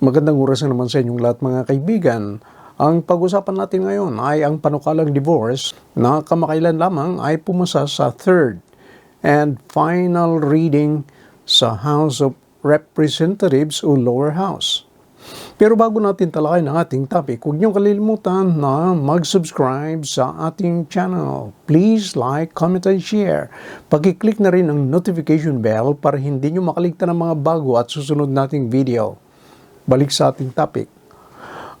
Magandang oras na naman sa inyong lahat mga kaibigan. Ang pag-usapan natin ngayon ay ang panukalang divorce na kamakailan lamang ay pumasa sa third and final reading sa House of Representatives o Lower House. Pero bago natin talakay ng ating topic, huwag niyong kalilimutan na mag-subscribe sa ating channel. Please like, comment, and share. Pag-click na rin ang notification bell para hindi niyo makaligtan ng mga bago at susunod nating video. Balik sa ating topic.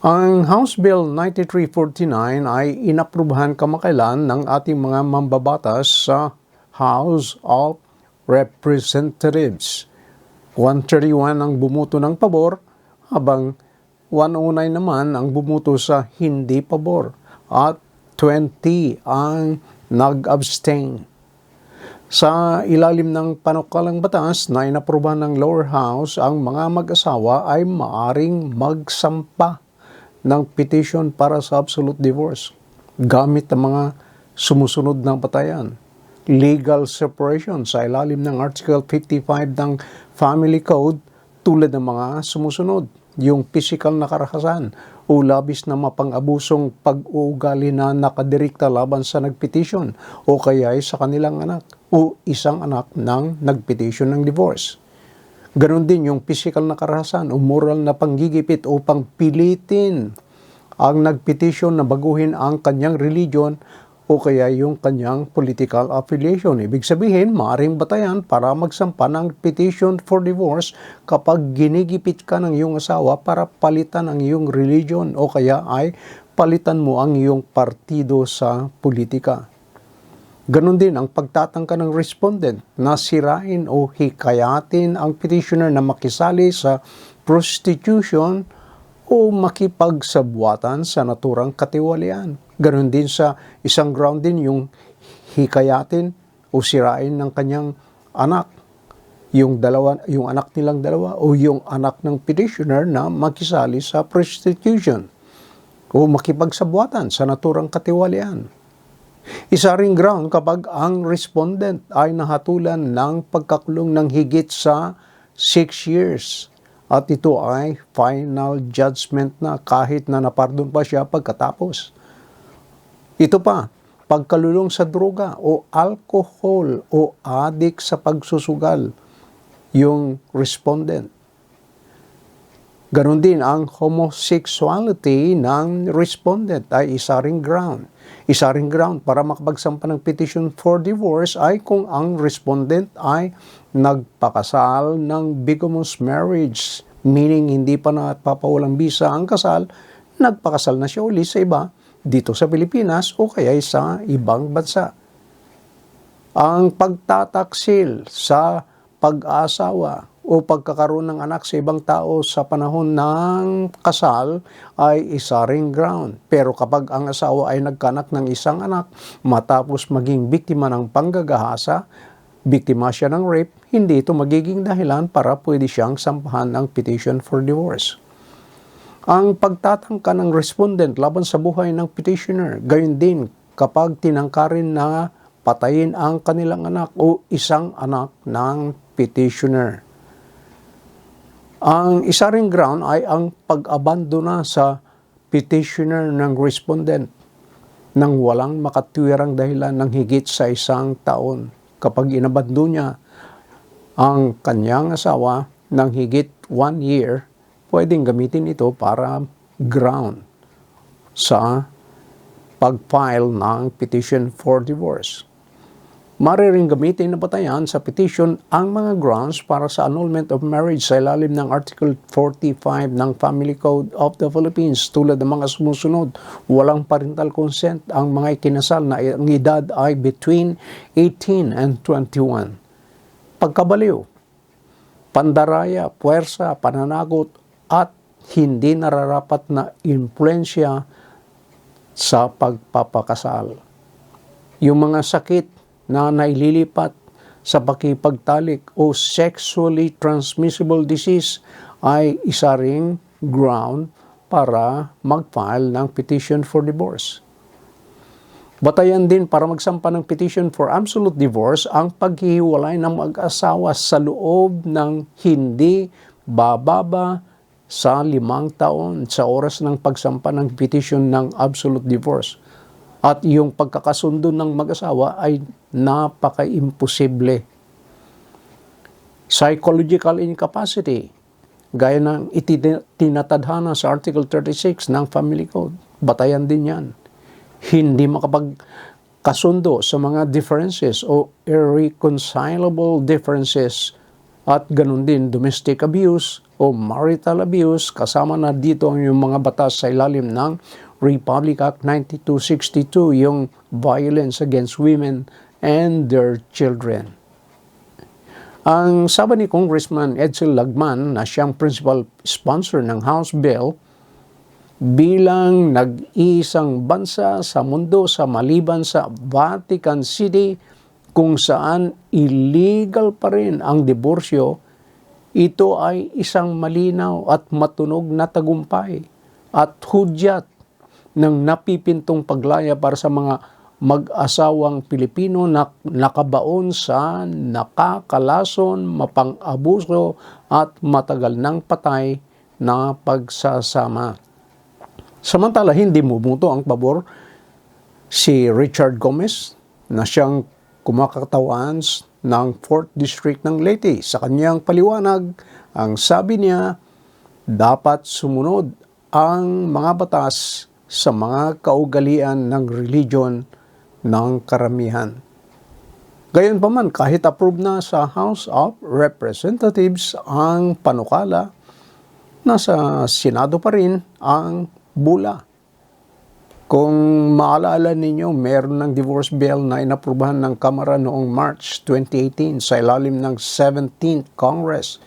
Ang House Bill 9349 ay inaprubahan kamakailan ng ating mga mambabatas sa House of Representatives. 131 ang bumuto ng pabor, habang 109 naman ang bumuto sa hindi pabor at 20 ang nag-abstain. Sa ilalim ng panukalang batas na inaprobahan ng lower house, ang mga mag-asawa ay maaring magsampa ng petition para sa absolute divorce gamit ang mga sumusunod ng batayan. Legal separation sa ilalim ng Article 55 ng Family Code tulad ng mga sumusunod. Yung physical na karahasan o labis na mapang-abusong pag-uugali na nakadirikta laban sa nagpetisyon o kaya ay sa kanilang anak o isang anak ng nagpetisyon ng divorce. Ganon din yung physical na karahasan o moral na panggigipit o pangpilitin ang nagpetisyon na baguhin ang kanyang religion o kaya yung kanyang political affiliation. Ibig sabihin, maaring batayan para magsampa ng petition for divorce kapag ginigipit ka ng iyong asawa para palitan ang iyong religion o kaya ay palitan mo ang iyong partido sa politika. Ganon din ang pagtatangka ng respondent na sirain o hikayatin ang petitioner na makisali sa prostitution o makipagsabuatan sa naturang katiwalian. Ganon din sa isang ground din yung hikayatin o sirain ng kanyang anak. Yung, dalawa, yung anak nilang dalawa o yung anak ng petitioner na makisali sa prostitution o makipagsabuatan sa naturang katiwalian. Isa ring ground kapag ang respondent ay nahatulan ng pagkakulong ng higit sa 6 years at ito ay final judgment na kahit na napardon pa siya pagkatapos. Ito pa, pagkalulong sa droga o alcohol o adik sa pagsusugal yung respondent. Ganon din ang homosexuality ng respondent ay isa ring ground. Isa ring ground para makapagsampa ng petition for divorce ay kung ang respondent ay nagpakasal ng bigamous marriage, meaning hindi pa napapawalang bisa ang kasal, nagpakasal na siya uli sa iba dito sa Pilipinas o kaya sa ibang bansa. Ang pagtataksil sa pag-asawa o pagkakaroon ng anak sa ibang tao sa panahon ng kasal ay isa ring ground. Pero kapag ang asawa ay nagkanak ng isang anak matapos maging biktima ng panggagahasa, biktima siya ng rape, hindi ito magiging dahilan para pwede siyang sampahan ng petition for divorce. Ang pagtatangka ng respondent laban sa buhay ng petitioner, gayon din kapag tinangkarin na patayin ang kanilang anak o isang anak ng petitioner. Ang isa ring ground ay ang pag-abandona sa petitioner ng respondent nang walang makatwirang dahilan ng higit sa isang taon. Kapag inabando niya ang kanyang asawa ng higit one year, pwedeng gamitin ito para ground sa pag-file ng petition for divorce. Mariring gamitin na batayan sa petition ang mga grounds para sa annulment of marriage sa ilalim ng Article 45 ng Family Code of the Philippines tulad ng mga sumusunod. Walang parental consent ang mga ikinasal na ang edad ay between 18 and 21. Pagkabaliw, pandaraya, puwersa, pananagot at hindi nararapat na influensya sa pagpapakasal. Yung mga sakit na naililipat sa pakipagtalik o sexually transmissible disease ay isa ring ground para mag-file ng petition for divorce. Batayan din para magsampa ng petition for absolute divorce ang paghihiwalay ng mag-asawa sa loob ng hindi bababa sa limang taon sa oras ng pagsampa ng petition ng absolute divorce. At yung pagkakasundo ng mag-asawa ay napaka-imposible. Psychological incapacity, gaya ng itinatadhana sa Article 36 ng Family Code. Batayan din yan. Hindi makapagkasundo sa mga differences o irreconcilable differences at ganun din domestic abuse o marital abuse kasama na dito ang yung mga batas sa ilalim ng Republic Act 9262 yung violence against women and their children. Ang sabi ni Congressman Edsel Lagman na siyang principal sponsor ng House Bill bilang nag-iisang bansa sa mundo sa maliban sa Vatican City kung saan illegal pa rin ang diborsyo, ito ay isang malinaw at matunog na tagumpay at hudyat ng napipintong paglaya para sa mga mag-asawang Pilipino na nakabaon sa nakakalason, mapang-abuso at matagal ng patay na pagsasama. Samantala, hindi bumuto ang pabor si Richard Gomez na siyang kumakatawan ng 4th District ng Leyte. Sa kanyang paliwanag, ang sabi niya, dapat sumunod ang mga batas sa mga kaugalian ng religion ng karamihan. Gayunpaman, kahit approve na sa House of Representatives ang panukala, nasa Senado pa rin ang bula. Kung maalala ninyo, meron ng divorce bill na inaprubahan ng Kamara noong March 2018 sa ilalim ng 17th Congress.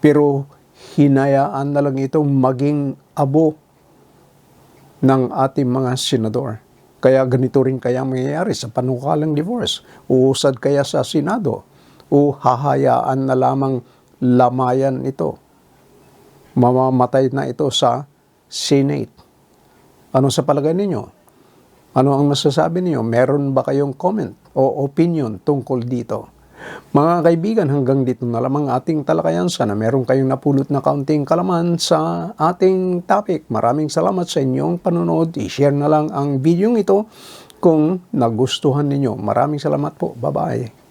Pero hinayaan na lang itong maging abo ng ating mga senador. Kaya ganito rin kaya mangyayari sa panukalang divorce. Uusad kaya sa Senado o hahayaan na lamang lamayan ito. Mamamatay na ito sa Senate. Ano sa palagay ninyo? Ano ang masasabi niyo? Meron ba kayong comment o opinion tungkol dito? Mga kaibigan, hanggang dito na lamang ating talakayan. Sana meron kayong napulot na kaunting kalaman sa ating topic. Maraming salamat sa inyong panonood. I-share na lang ang video ito kung nagustuhan ninyo. Maraming salamat po. Bye-bye.